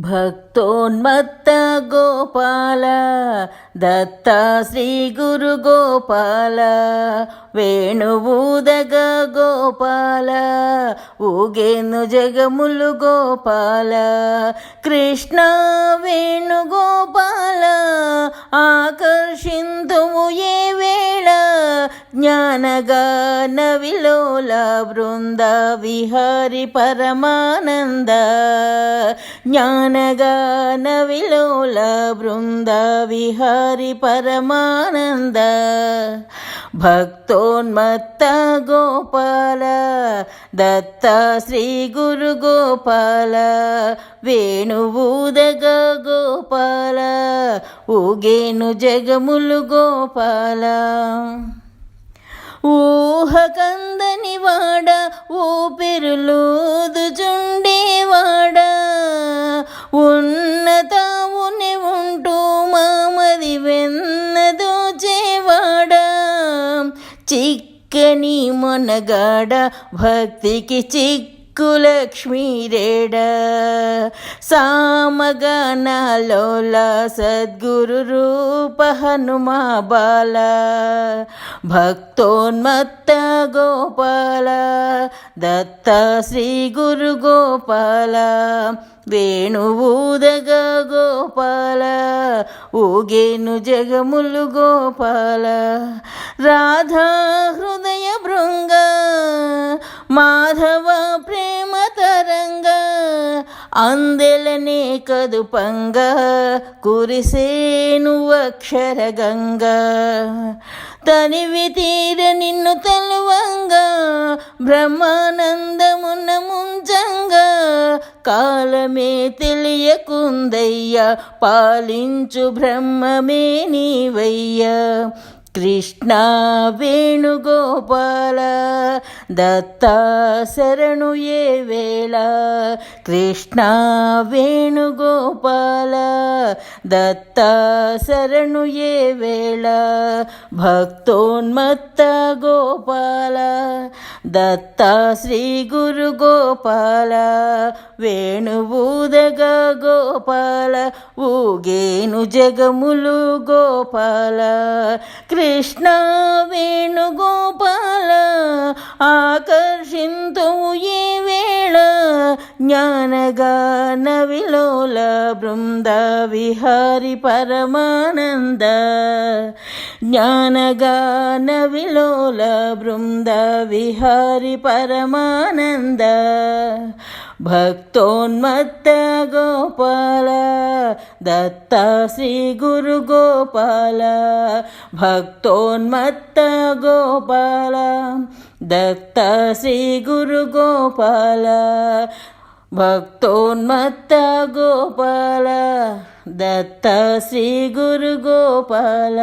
భక్తోన్మత్త గోపాల దత్త శ్రీ గురు గోపాల వేణువుదగ గోపాల ఊగేను జగములు గోపాల కృష్ణ వేణుగోపాల ఆకర్షిందు జ్ఞానగాన విలోల బృంద విహారి పరమానంద జ్ఞానగాన విలోల బృంద విహారి పరమానంద భక్తోన్మత్త గోపాల దత్త శ్రీ గురు గోపాల వేణువుదగ గోపాల ఊగేను జగములు గోపాల కందని వాడ ఊపిరులూదుచుండేవాడ ఉన్నతావుని ఉంటూ మామది వెన్నదోచేవాడ చిక్కని మొనగాడ భక్తికి చిక్క లక్ష్మీరేడ సామగణలోల సద్గురు రూప హనుమా బాల భక్తోన్మత్త గోపాల దత్త శ్రీ గురు గోపాల వేణువూదగ గోపాల ఊగేను జగములు గోపాల రాధా అందెలనే కదుపంగ కురిసేను అక్షర గంగ. తనివి తీర నిన్ను తలువంగా బ్రహ్మానందమున ముంచంగా కాలమే తెలియకుందయ్యా పాలించు బ్రహ్మమే నీవయ్యా. కృష్ణ వేణుగోపాల దత్త శరణు ఏ వేళ? కృష్ణ వేణుగోపాల దత్త శరణు ఏ వేళ? భక్తోన్మత్త గోపాల దత్త శ్రీ గురు గోపాల వేణువుదగ గోపాల ఊగేను జగములు గోపాల కృష్ణ వేణుగోపాల ఆకర్షింతు జ్ఞానగాన విలోల బృంద విహారి పరమానంద. జ్ఞానగాన విలోల బృంద విహారి పరమానంద. భక్తోన్మత్త గోపాల దత్త శ్రీ గురు గోపాల. భక్తోన్మత్త గోపాల దత్త శ్రీ గురు గోపాల. భక్తోన్మత్త గోపాల దత్త శ్రీ గురు గోపాల.